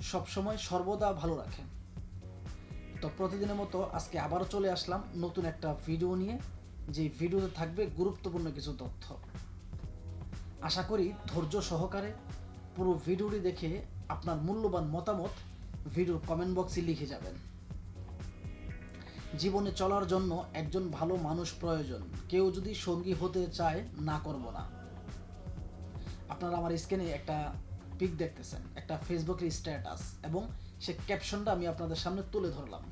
সবসময় সর্বদা ভালো রাখেন। তো প্রতিদিনের মতো আজকে আবারও চলে আসলাম নতুন একটা ভিডিও নিয়ে যে ভিডিওতে থাকবে গুরুত্বপূর্ণ কিছু তথ্য। আশা করি ধৈর্য সহকারে পুরো ভিডিওটি দেখে আপনার মূল্যবান মতামত ভিডিওর কমেন্ট বক্সে লিখে যাবেন। জীবনে চলার জন্য একজন ভালো মানুষ প্রয়োজন। কেউ যদি সঙ্গী হতে চায়, না করব না। আপনারা আমার স্ক্রিনে একটা পিক দেখতেছেন, একটা ফেসবুকের স্ট্যাটাস এবং সে ক্যাপশনটা আমি আপনাদের সামনে তুলে ধরলাম।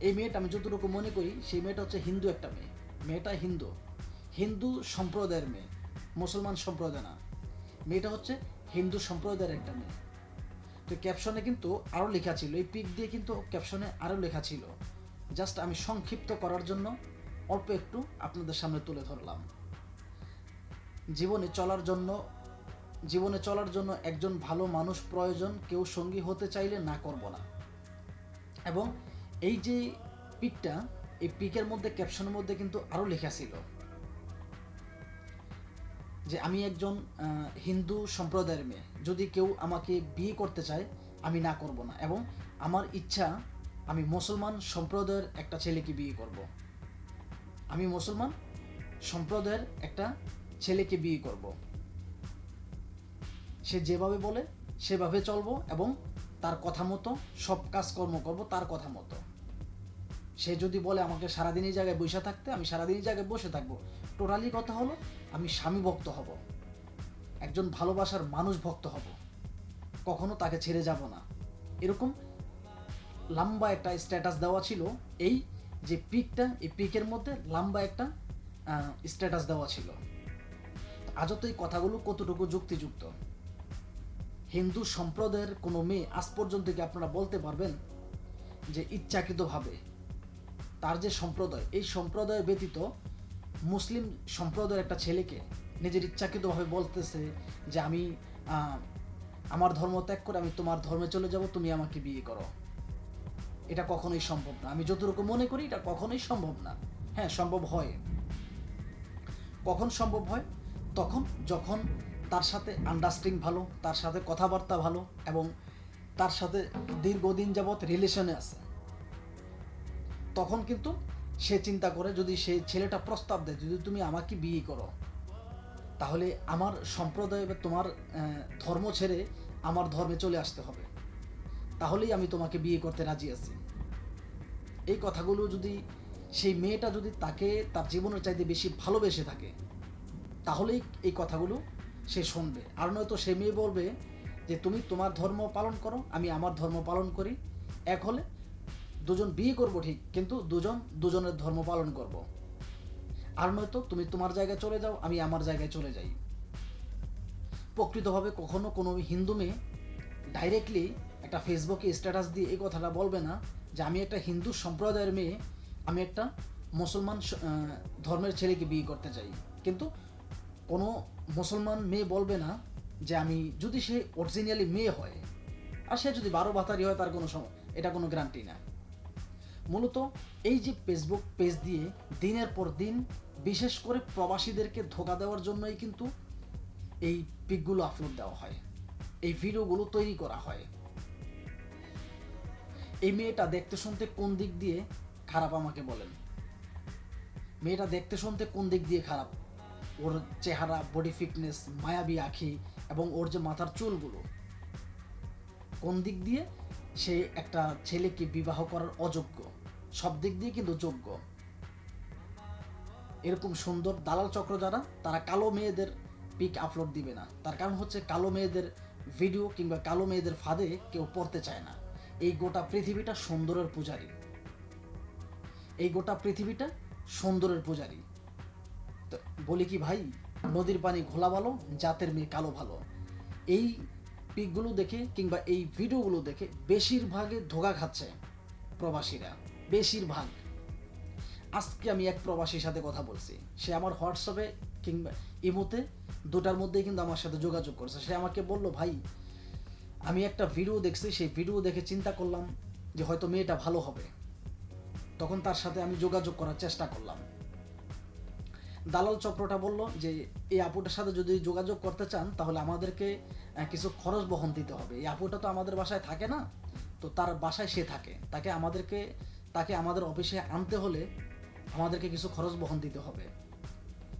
এই মেয়েটা আমি যতটুকু মনে করি, সেই মেয়েটা হচ্ছে হিন্দু একটা মেয়ে। মেয়েটা হিন্দু। হিন্দু সম্প্রদায়ের মেয়ে। মুসলমান সম্প্রদায় না। মেয়েটা হচ্ছে হিন্দু সম্প্রদায়ের একটা মেয়ে। তো ক্যাপশনে কিন্তু আরও লেখা ছিল, এই পিক দিয়ে কিন্তু ক্যাপশনে আরও লেখা ছিল। জাস্ট আমি সংক্ষিপ্ত করার জন্য অল্প একটু আপনাদের সামনে তুলে ধরলাম। জীবনে চলার জন্য জীবনে চলার জন্য একজন ভালো মানুষ প্রয়োজন, কেউ সঙ্গী হতে চাইলে না করব না। এবং এই যে পিকটা, এই পিকের মধ্যে, ক্যাপশনের মধ্যে কিন্তু আরও লেখা ছিল যে, আমি একজন হিন্দু সম্প্রদায়ের মেয়ে। যদি কেউ আমাকে বিয়ে করতে চায়, আমি না করব না। এবং আমার ইচ্ছা, আমি মুসলমান সম্প্রদায়ের একটা ছেলেকে বিয়ে করব। আমি মুসলমান সম্প্রদায়ের একটা ছেলেকে বিয়ে করব। সে যেভাবে বলে, সেভাবে চলবো এবং তার কথা মতো, সব কাজকর্ম করব তার কথা মতো। সে যদি বলে আমাকে সারাদিনই জায়গায় বসে থাকতে, আমি সারাদিনই জায়গায় বসে থাকব। টোটালি কথা হলো, আমি স্বামী ভক্ত হব। একজন ভালোবাসার মানুষ ভক্ত হব। কখনো তাকে ছেড়ে যাব না। এরকম লম্বা একটা স্ট্যাটাস দেওয়া ছিল, এই যে পিকটা এই পিকের মধ্যে লম্বা একটা স্ট্যাটাস দেওয়া ছিল। আজও তো এই কথাগুলো কতটুকু যুক্তিযুক্ত? হিন্দু সম্প্রদায়ের কোনো মেয়ে আজ পর্যন্ত কি আপনারা বলতে পারবেন যে ইচ্ছাকৃতভাবে তার যে সম্প্রদায়, এই সম্প্রদায় ব্যতীত মুসলিম সম্প্রদায়ের একটা ছেলেকে নিজের ইচ্ছাকৃতভাবে বলতেছে যে আমি আমার ধর্ম ত্যাগ করে আমি তোমার ধর্মে চলে যাব, তুমি আমাকে বিয়ে করো। এটা কখনোই সম্ভব না। আমি যতটুকু মনে করি, এটা কখনোই সম্ভব না। হ্যাঁ সম্ভব হয়। কখন সম্ভব হয়? তখন, যখন তার সাথে আন্ডারস্ট্যান্ডিং ভালো, তার সাথে কথাবার্তা ভালো এবং তার সাথে দীর্ঘদিন যাবৎ রিলেশনে আছে। তখন কিন্তু সে চিন্তা করে, যদি সে ছেলেটা প্রস্তাব দেয়, যদি তুমি আমাকে বিয়ে করো, তাহলে আমার সম্প্রদায় বা তোমার ধর্ম ছেড়ে আমার ধর্মে চলে আসতে হবে। তাহলেই আমি তোমাকে বিয়ে করতে রাজি আছি। এই কথাগুলো যদি সেই মেয়েটা যদি তাকে তার জীবনের চাইতে বেশি ভালোবেসে থাকে, তাহলেই এই কথাগুলো সে শুনবে। আর নয়তো সে মেয়ে বলবে যে, তুমি তোমার ধর্ম পালন করো, আমি আমার ধর্ম পালন করি। এক হলে দুজন বিয়ে করব ঠিক, কিন্তু দুজন, দুজনের ধর্ম পালন করব। আর নয়তো তুমি তোমার জায়গায় চলে যাও, আমি আমার জায়গায় চলে যাই। প্রকৃতভাবে কখনো কোনো হিন্দু মেয়ে ডাইরেক্টলি একটা ফেসবুকে স্ট্যাটাস দিয়ে এই কথাটা বলবে না যে, আমি একটা হিন্দু সম্প্রদায়ের মেয়ে, আমি একটা মুসলমান ধর্মের ছেলেকে বিয়ে করতে চাই। কিন্তু কোনো মুসলমান মেয়ে বলবে না যে আমি, যদি সে অরিজিনালি মেয়ে হয়, আর সে যদি বারো বাতারি হয়, তার কোনো এটা কোনো গ্যারান্টি না মূলত এই যে ফেসবুক পেজ দিয়ে দিনের পর দিন বিশেষ করে প্রবাসীদেরকে ধোকা দেওয়ার জন্যই কিন্তু এই পিকগুলো আপলোড দেওয়া হয়, এই ভিডিওগুলো তৈরি করা হয়। এই মেয়েটা দেখতে শুনতে কোন দিক দিয়ে খারাপ আমাকে বলেন? মেয়েটা দেখতে শুনতে কোন দিক দিয়ে খারাপ? ওর চেহারা বডি ফিটনেস মায়াবী আখি এবং ওর যে মাথার চুলগুলো, কোন দিক দিয়ে? সে একটা ছেলেকে বিবাহ করার অযোগ্য। সব দিক দিয়ে কিন্তু যোগ্য। এরকম সুন্দর দালাল চক্র যারা, তারা কালো মেয়েদের পিক আপলোড দিবে না। তার কারণ হচ্ছে কালো মেয়েদের ভিডিও কিংবা কালো মেয়েদের ফাঁদে কেউ পড়তে চায় না। এই গোটা পৃথিবীটা সুন্দরের পূজারী। এই গোটা পৃথিবীটা সুন্দরের পূজারী। বলি কি ভাই, নদীর পানি ঘোলা ভালো, জাতের মেয়ে কালো ভালো। এই পিকগুলো দেখে কিংবা এই ভিডিওগুলো দেখে বেশিরভাগে ধোকা খাচ্ছে প্রবাসীরা, বেশিরভাগ। আজকে আমি এক প্রবাসীর সাথে কথা বলছি। সে আমার হোয়াটসঅ্যাপে কিংবা ইমোতে দুটার মধ্যেই কিন্তু আমার সাথে যোগাযোগ করছে। সে আমাকে বলল, ভাই, আমি একটা ভিডিও দেখছি, সেই ভিডিও দেখে চিন্তা করলাম যে হয়তো মেয়েটা ভালো হবে। তখন তার সাথে আমি যোগাযোগ করার চেষ্টা করলাম। দালাল চক্রটা বলল যে, এই আপুটার সাথে যদি যোগাযোগ করতে চান, তাহলে আমাদেরকে কিছু খরচ বহন দিতে হবে। এই আপুটা তো আমাদের বাসায় থাকে না। তো তার বাসায় সে থাকে। তাকে আমাদেরকে, তাকে আমাদের অফিসে আনতে হলে আমাদেরকে কিছু খরচ বহন দিতে হবে।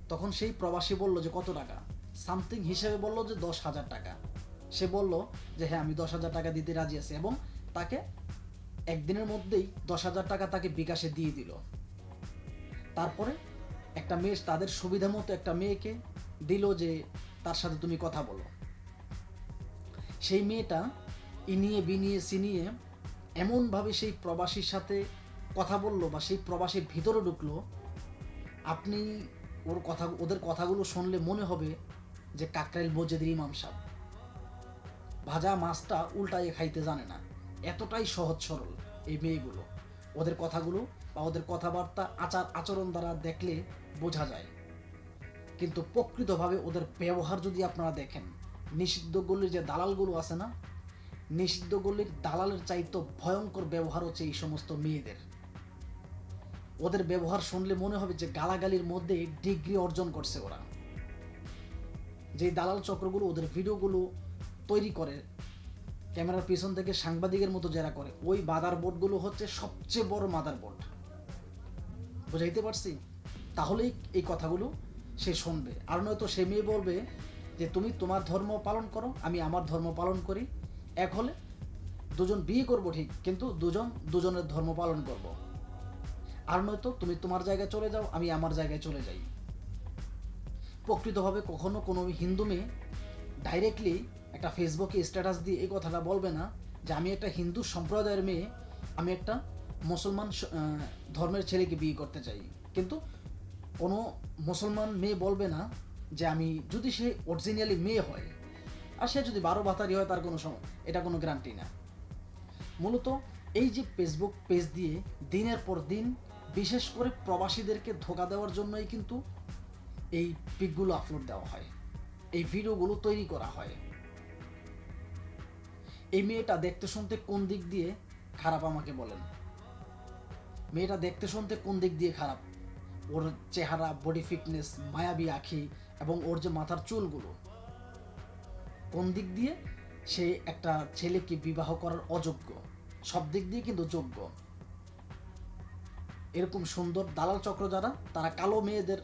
তখন সেই প্রবাসী বলল যে, কত টাকা? সামথিং হিসেবে বলল যে, দশ হাজার টাকা। সে বলল যে হ্যাঁ আমি দশ হাজার টাকা দিতে রাজি আছি। এবং তাকে একদিনের মধ্যেই দশ হাজার টাকা তাকে বিকাশে দিয়ে দিল। তারপরে একটা মেয়ে, তাদের সুবিধা মতো একটা মেয়েকে দিল যে, তার সাথে তুমি কথা বলো। সেই মেয়েটা ইনিয়ে বিনিয়ে সিনিয়ে এমনভাবে সেই প্রবাসীর সাথে কথা বলল বা সেই প্রবাসীর ভিতরে ঢুকলো। আপনি ওর কথা, ওদের কথাগুলো শুনলে মনে হবে যে, কাকরাইল মসজিদের ইমাম সাহেব। ভাজা মাছটা উল্টাইয়ে খাইতে জানে না। এতটাই সহজ সরল এই মেয়েগুলো। ওদের কথাগুলো বা ওদের কথাবার্তা, আচার, আচরণ দ্বারা দেখলে বোঝা যায়। কিন্তু প্রকৃতভাবে ওদের ব্যবহার যদি আপনারা দেখেন, নিষিদ্ধ গলির যে দালালগুলো আছে না, নিষিদ্ধ গলির দালালের চাইতো ভয়ঙ্কর ব্যবহার হচ্ছে এই সমস্ত মেয়েদের। ওদের ব্যবহার শুনলে মনে হবে যে গালাগালির মধ্যে ডিগ্রি অর্জন করছে ওরা। যে দালাল চক্রগুলো ওদের ভিডিওগুলো তৈরি করে, ক্যামেরার পিছন থেকে সাংবাদিকের মতো যারা করে, ওই মাদার বোর্ডগুলো হচ্ছে সবচেয়ে বড় মাদার বোর্ড বুঝাইতে পারছি? তাহলেই এই কথাগুলো সে শুনবে। আর নয়তো সে মেয়ে বলবে যে, তুমি তোমার ধর্ম পালন করো, আমি আমার ধর্ম পালন করি। এক হলে দুজন বিয়ে করব ঠিক, কিন্তু দুজন, দুজনের ধর্ম পালন করব। আর নয়তো তুমি তোমার জায়গায় চলে যাও, আমি আমার জায়গায় চলে যাই। প্রকৃতভাবে কখনো কোনো হিন্দু মেয়ে ডাইরেক্টলি একটা ফেসবুকে স্ট্যাটাস দিয়ে এই কথাটা বলবে না যে, আমি একটা হিন্দু সম্প্রদায়ের মেয়ে, আমি একটা মুসলমান ধর্মের ছেলেকে বিয়ে করতে চাই। কিন্তু কোনো মুসলমান মেয়ে বলবে না যে আমি, যদি সে অরিজিনালি মেয়ে হয়, আর সে যদি বারো বাতারি হয়, তার কোনো এটা কোনো গ্যারান্টি না। মূলত এই যে ফেসবুক পেজ দিয়ে দিনের পর দিন বিশেষ করে প্রবাসীদেরকে ধোকা দেওয়ার জন্যই কিন্তু এই পিকগুলো আপলোড দেওয়া হয়। এই ভিডিওগুলো তৈরি করা হয়। এই মেয়েটা দেখতে শুনতে কোন দিক দিয়ে খারাপ আমাকে বলেন? মেয়েটা দেখতে শুনতে কোন দিক দিয়ে খারাপ? ওর চেহারা বডি ফিটনেস মায়াবী আখি এবং ওর যে মাথার চুলগুলো। কোন দিক দিয়ে? সে একটা ছেলেকে বিবাহ করার অযোগ্য। সব দিক দিয়ে কিন্তু যোগ্য। এরকম সুন্দর দালাল চক্র যারা, তারা কালো মেয়েদের